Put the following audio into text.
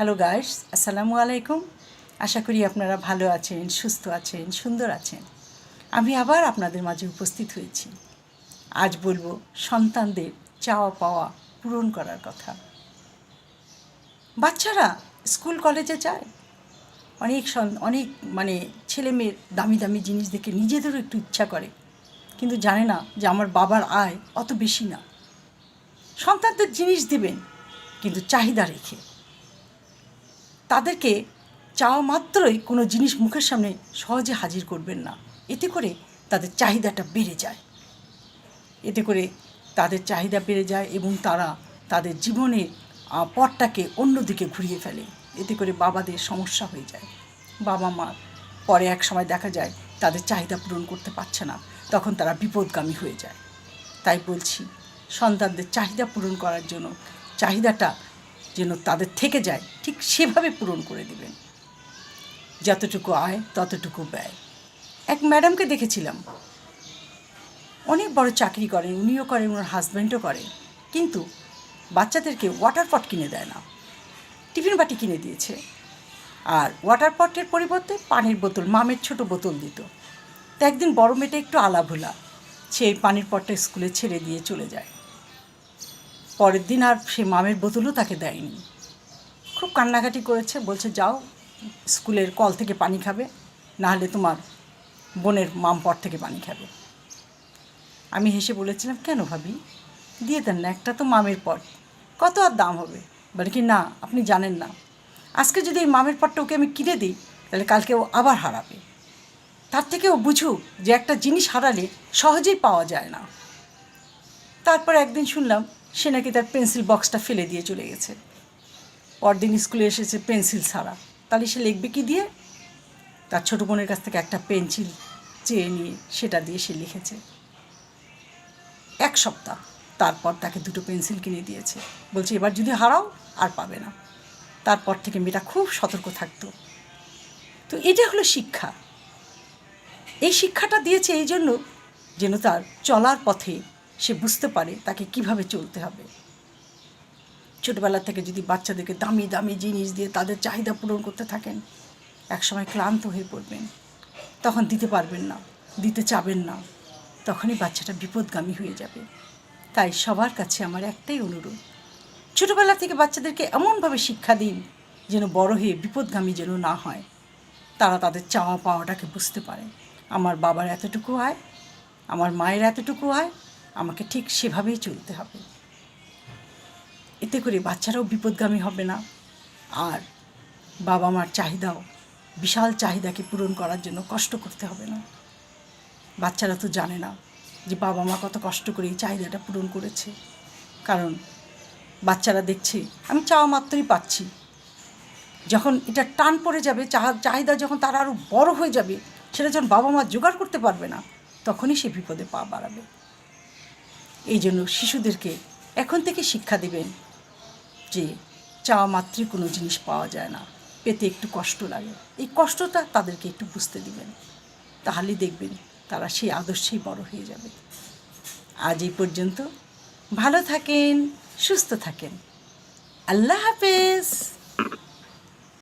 Hello guys আসসালামু আলাইকুম আশা করি আপনারা ভালো আছেন, সুস্থ আছেন, সুন্দর আছেন। আমি আবার আপনাদের মাঝে উপস্থিত হয়েছি। আজ বলব, সন্তানদের চাওয়া পাওয়া পূরণ করার কথা। বাচ্চারা স্কুল, কলেজে যায়। অনেক অনেক মানে ছেলে মেয়ের দামি দামি জিনিস দেখে নিজেদেরও একটু ইচ্ছা করে। কিন্তু জানে না যে আমার বাবার আয় অত বেশি না। সন্তানদের জিনিস দেবেন, কিন্তু চাহিদা রেখে। তাদেরকে চাওয়া মাত্রই কোনো জিনিস মুখের সামনে সহজে হাজির করবেন না। এতে করে তাদের চাহিদাটা বেড়ে যায়। এতে করে তাদের চাহিদা বেড়ে যায় এবং তারা তাদের জীবনের পথটাকে অন্যদিকে ঘুরিয়ে ফেলে। এতে করে বাবাদের সমস্যা হয়ে যায়। বাবা মা পরে এক সময় দেখা যায় তাদের চাহিদা পূরণ করতে পারছে না। তখন তারা বিপদগামী হয়ে যায়। তাই বলছি, সন্তানদের চাহিদা পূরণ করার জন্য চাহিদাটা যেন তাদের থেকে যায়, ঠিক সেভাবে পূরণ করে দেবেন। যতটুকু আয়, ততটুকু ব্যয়। এক ম্যাডামকে দেখেছিলাম। অনেক বড় চাকরি করেন, উনিও করেন, ওনার হাজব্যান্ডও করেন। কিন্তু বাচ্চাদেরকে ওয়াটার পট কিনে দেয় না। টিফিন বাটি কিনে দিয়েছে। আর ওয়াটার পটের পরিবর্তে পানির বোতল, মামের ছোট বোতল দিত। তো একদিন বড় মেয়েটা একটু আলাভোলা। সেই পানির পটটা স্কুলে ছেড়ে দিয়ে চলে যায়। পরের দিন আর সে মামের বোতলও তাকে দেয়নি। খুব কান্নাকাটি করেছে, বলছে, যাও, স্কুলের কল থেকে পানি খাবে, নাহলে তোমার বোনের মাম পট থেকে পানি খাবে। আমি হেসে বলেছিলাম, কেন ভাবি? দিয়ে দেন না, একটা তো মামের পট। কত আর দাম হবে? বলে কি, না, আপনি জানেন না। আজকে যদি এই মামের পটটা ওকে আমি কিনে দিই, তাহলে কালকে ও আবার হারাবে। তার থেকে ও বুঝুক যে একটা জিনিস হারালে সহজেই পাওয়া যায় না। তারপর একদিন শুনলাম সে নাকি তার পেন্সিল বক্সটা ফেলে দিয়ে চলে গেছে। পরদিন স্কুলে এসেছে পেন্সিল ছাড়া। তাহলে সে লিখবে কি দিয়ে? তার ছোটো বোনের কাছ থেকে একটা পেন্সিল চেয়ে নিয়ে সেটা দিয়ে সে লিখেছে। এক সপ্তাহ তারপর তাকে দুটো পেন্সিল কিনে দিয়েছে। বলছে, এবার যদি হারাও, আর পাবে না। তারপর থেকে মেয়েটা খুব সতর্ক থাকতো। তো এটা হলো শিক্ষা। এই শিক্ষাটা দিয়েছে এই জন্য যেন তার চলার পথে সে বুঝতে পারে তাকে কীভাবে চলতে হবে। ছোটবেলা থেকে যদি বাচ্চাদেরকে দামি দামি জিনিস দিয়ে তাদের চাহিদা পূরণ করতে থাকেন, একসময় ক্লান্ত হয়ে পড়বেন। তখন দিতে পারবেন না, দিতে চাবেন না। তখনই বাচ্চাটা বিপদগামী হয়ে যাবে। তাই সবার কাছে আমার একটাই অনুরোধ, ছোটোবেলা থেকে বাচ্চাদেরকে এমনভাবে শিক্ষা দিন যেন বড় হয়ে বিপদগামী যেন না হয়। তারা তাদের চাওয়া পাওয়াটাকে বুঝতে পারে। আমার বাবার এতটুকু আয়, আমার মায়ের এতটুকু আয় আমাকে ঠিক সেভাবেই চলতে হবে। এতে করে বাচ্চারাও বিপদগামী হবে না। আর বাবা মার চাহিদাও, বিশাল চাহিদাকে পূরণ করার জন্য কষ্ট করতে হবে না। বাচ্চারা তো জানে না যে বাবা মা কত কষ্ট করে এই চাহিদাটা পূরণ করেছে। কারণ বাচ্চারা দেখছে, আমি চাওয়া মাত্রই পাচ্ছি। যখন এটা টান পড়ে যাবে, চাহা- চাহিদা যখন তারা আরও বড় হয়ে যাবে, সেটা যখন বাবা মা জোগাড় করতে পারবে না, তখনই সে বিপদে পা বাড়াবে। এই জন্য শিশুদেরকে এখন থেকে শিক্ষা দেবেন যে চাওয়া মাত্রই কোনো জিনিস পাওয়া যায় না। পেতে একটু কষ্ট লাগে। এই কষ্টটা তাদেরকে একটু বুঝতে দিবেন। তাহলেই দেখবেন তারা সেই আদর্শেই বড় হয়ে যাবে। আজ এই পর্যন্ত। ভালো থাকেন, সুস্থ থাকেন। আল্লাহ হাফেজ।